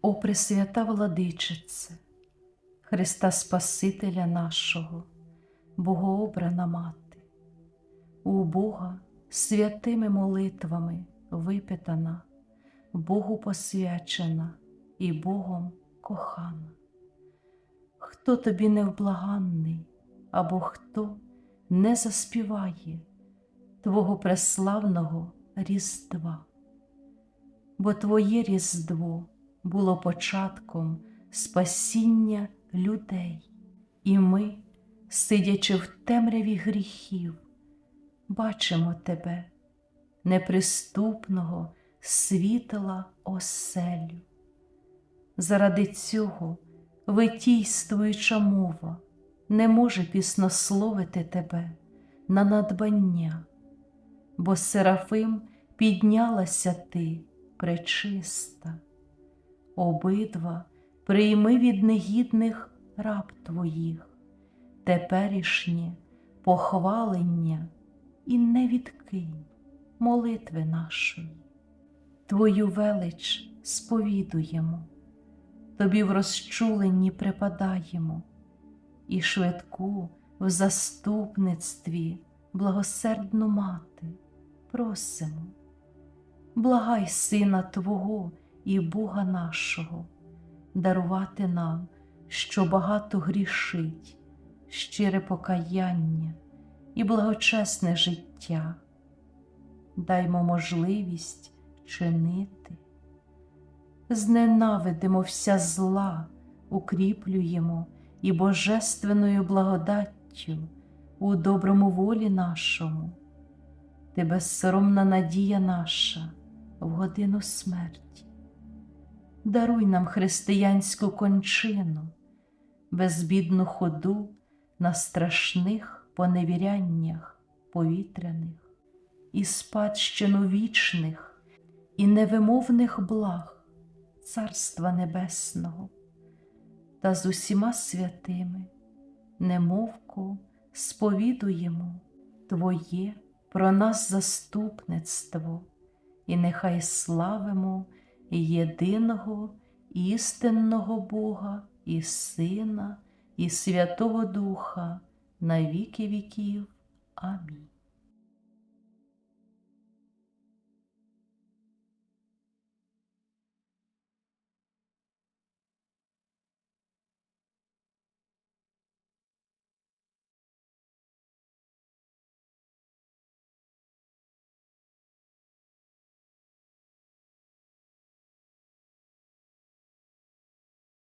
О Пресвята Владичице, Христа Спасителя нашого, Богообрана Мати, у Бога святими молитвами випитана, Богу посвячена і Богом кохана. Хто тобі невблаганний, або хто не заспіває Твого преславного Різдва, бо Твоє Різдво було початком спасіння людей, і ми, сидячи в темряві гріхів, бачимо Тебе, неприступного світла оселю. Заради цього витійствуюча мова не може піснословити тебе на надбання, бо Серафим піднялася ти пречиста. Обидва прийми від негідних раб твоїх, теперішнє похвалення і не відкинь молитви нашої. Твою велич сповідуємо, тобі в розчуленні припадаємо і швидку в заступництві благосердну мати просимо, благай Сина Твого і Бога нашого, дарувати нам, що багато грішить, щире покаяння і благочесне життя. Даймо можливість чинити, зненавидимо вся зла, укріплюємо і божественною благодаттю у доброму волі нашому, ти безсоромна надія наша в годину смерті. Даруй нам християнську кончину, безбідну ходу на страшних поневіряннях повітряних і спадщину вічних і невимовних благ Царства Небесного та з усіма святими, немовку сповідуємо Твоє про нас заступництво, і нехай славимо єдиного істинного Бога і Сина, і Святого Духа на віки віків. Амінь.